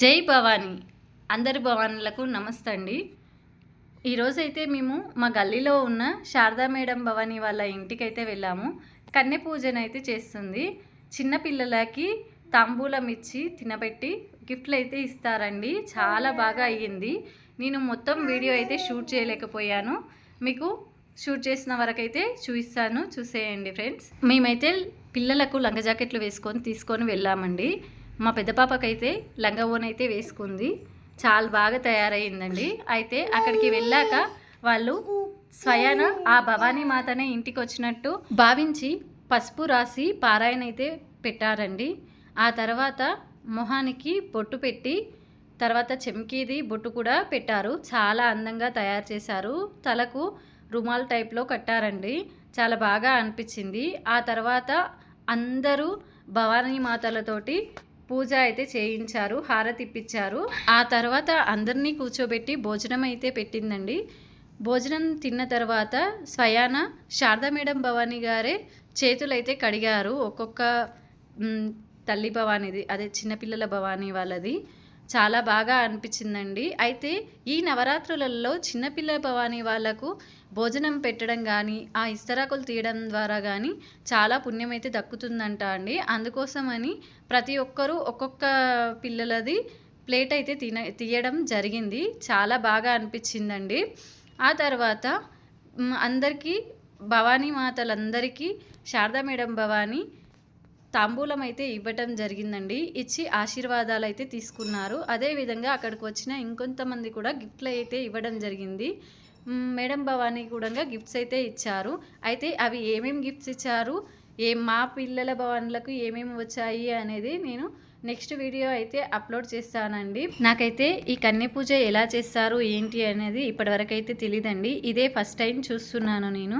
జై భవానీ. అందరి భవానులకు నమస్తే అండి. ఈరోజైతే మేము మా గల్లీలో ఉన్న శారదా మేడం భవానీ వాళ్ళ ఇంటికైతే వెళ్ళాము. కన్నె పూజన అయితే చేస్తుంది చిన్నపిల్లలకి తాంబూలం ఇచ్చి తినబెట్టి గిఫ్ట్లు అయితే ఇస్తారండి. చాలా బాగా అయ్యింది. నేను మొత్తం వీడియో అయితే షూట్ చేయలేకపోయాను. మీకు షూట్ చేసిన వరకైతే చూపిస్తాను. చూసేయండి ఫ్రెండ్స్. మేమైతే పిల్లలకు లంగ జాకెట్లు వేసుకొని తీసుకొని వెళ్ళామండి. మా పెద్ద పాపకైతే లంగా అయితే వేసుకుంది. చాలా బాగా తయారైందండి. అయితే అక్కడికి వెళ్ళాక వాళ్ళు స్వయాన ఆ భవానీ మాతనే ఇంటికి వచ్చినట్టు భావించి పసుపు రాసి పారాయణ అయితే పెట్టారండి. ఆ తర్వాత మొహానికి బొట్టు పెట్టి తర్వాత చెమ్కీది బొట్టు కూడా పెట్టారు. చాలా అందంగా తయారు చేశారు. తలకు రుమాల్ టైప్లో కట్టారండి. చాలా బాగా అనిపించింది. ఆ తర్వాత అందరూ భవానీ మాతలతోటి పూజ అయితే చేయించారు హారతి ఇప్పించారు. ఆ తర్వాత అందరినీ కూర్చోబెట్టి భోజనం అయితే పెట్టిందండి. భోజనం తిన్న తర్వాత స్వయాన శారదా మేడం భవానీ గారే చేతులైతే కడిగారు. ఒక్కొక్క తల్లి భవానీది అదే చిన్నపిల్లల భవానీ వాళ్ళది. చాలా బాగా అనిపించిందండి. అయితే ఈ నవరాత్రులలో చిన్నపిల్ల భవానీ వాళ్ళకు భోజనం పెట్టడం కానీ ఆ ఇస్తరాకులు తీయడం ద్వారా కానీ చాలా పుణ్యం అయితే దక్కుతుందంట అండి. అందుకోసమని ప్రతి ఒక్కరూ ఒక్కొక్క పిల్లలది ప్లేట్ అయితే తిన తీయడం జరిగింది. చాలా బాగా అనిపించిందండి. ఆ తర్వాత అందరికీ భవానీ మాతలందరికీ శారదా మేడం భవానీ తాంబూలం అయితే ఇవ్వటం జరిగిందండి. ఇచ్చి ఆశీర్వాదాలు అయితే తీసుకున్నారు అదేవిధంగా అక్కడికి వచ్చిన ఇంకొంతమంది కూడా గిఫ్ట్లు అయితే ఇవ్వడం జరిగింది. మేడం భవానీ కూడా గిఫ్ట్స్ అయితే ఇచ్చారు. అయితే అవి ఏమేమి గిఫ్ట్స్ ఇచ్చారు? ఏ మా పిల్లల భవన్లకు ఏమేమి వచ్చాయి అనేది నేను నెక్స్ట్ వీడియో అయితే అప్లోడ్ చేస్తానండి. నాకైతే ఈ కన్య పూజ ఎలా చేస్తారు ఏంటి అనేది ఇప్పటివరకు అయితే తెలియదండి ఇదే ఫస్ట్ టైం చూస్తున్నాను నేను.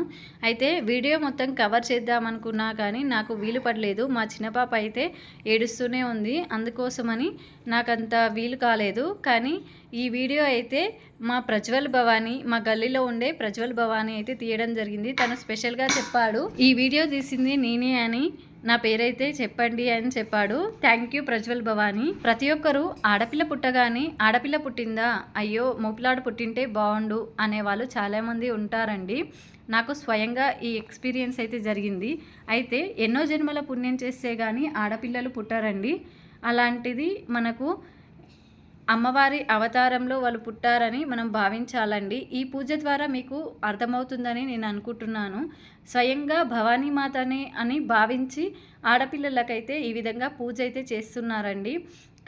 అయితే వీడియో మొత్తం కవర్ చేద్దామనుకున్నా కానీ నాకు వీలు పడలేదు. మా చిన్న పాప అయితే ఏడుస్తూనే ఉంది. అందుకోసమని నాకంత వీలు కాలేదు. కానీ ఈ వీడియో అయితే మా ప్రజ్వల్ భవానీ మా గల్లీలో ఉండే ప్రజ్వల్ భవానీ అయితే తీయడం జరిగింది. తను స్పెషల్గా చెప్పాడు. ఈ వీడియో తీసింది నేనే అని నా పేరైతే చెప్పండి అని చెప్పాడు. Thank you Prajwal Bhavani. ప్రతి ఒక్కరూ ఆడపిల్ల పుట్టగానే ఆడపిల్ల పుట్టిందా? అయ్యో మోపిలాడు పుట్టింటే బాగుండు అనేవాళ్ళు చాలామంది ఉంటారండి. నాకు స్వయంగా ఈ ఎక్స్పీరియన్స్ అయితే జరిగింది. అయితే ఎన్నో జన్మల పుణ్యం చేస్తే కానీ ఆడపిల్లలు పుట్టారండి. అలాంటిది మనకు అమ్మవారి అవతారంలో వాళ్ళు పుట్టారని మనం భావించాలండి. ఈ పూజ ద్వారా మీకు అర్థమవుతుందని నేను అనుకుంటున్నాను. స్వయంగా భవానీ మాతనే అని భావించి ఆడపిల్లలకైతే ఈ విధంగా పూజ అయితే చేస్తున్నారండి.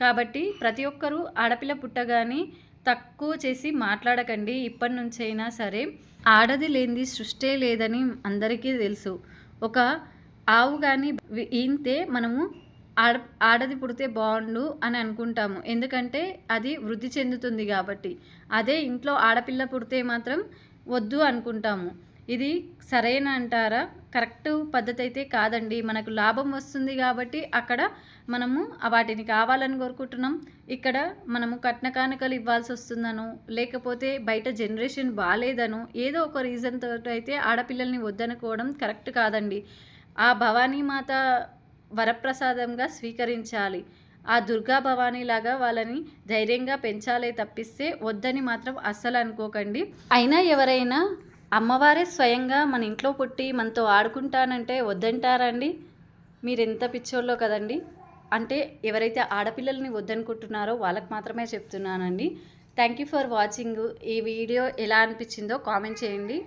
కాబట్టి ప్రతి ఒక్కరూ ఆడపిల్ల పుట్టగానే తక్కువ చేసి మాట్లాడకండి. ఇప్పటి నుంచైనా సరే ఆడది లేనిది సృష్టే లేదని అందరికీ తెలుసు. ఒక ఆవు కానీ ఈంతే మనము ఆడ ఆడది పుడితే బాగుండు అని అనుకుంటాము. ఎందుకంటే అది వృద్ధి చెందుతుంది కాబట్టి. అదే ఇంట్లో ఆడపిల్ల పుడితే మాత్రం వద్దు అనుకుంటాము. ఇది సరైన అంటారా? కరెక్ట్ పద్ధతి అయితే కాదండి. మనకు లాభం వస్తుంది కాబట్టి అక్కడ మనము వాటిని కావాలని కోరుకుంటున్నాం. ఇక్కడ మనము కట్న కానుకలు ఇవ్వాల్సి వస్తుందను లేకపోతే బయట జనరేషన్ బాగాలేదను ఏదో ఒక రీజన్ తోటి అయితే ఆడపిల్లల్ని వద్దనుకోవడం కరెక్ట్ కాదండి. ఆ భవానీ మాత వరప్రసాదంగా స్వీకరించాలి. ఆ దుర్గా భవానీలాగా వాళ్ళని ధైర్యంగా పెంచాలే తప్పిస్తే వద్దని మాత్రం అస్సలు అనుకోకండి. అయినా ఎవరైనా అమ్మవారే స్వయంగా మన ఇంట్లో పుట్టి మనతో ఆడుకుంటానంటే వద్దంటారండి? మీరు ఎంత పిచ్చోళ్ళో కదండి. అంటే ఎవరైతే ఆడపిల్లల్ని వద్దనుకుంటున్నారో వాళ్ళకి మాత్రమే చెప్తున్నానండి. Thank you for watching. ఈ వీడియో ఎలా అనిపించిందో కామెంట్ చేయండి.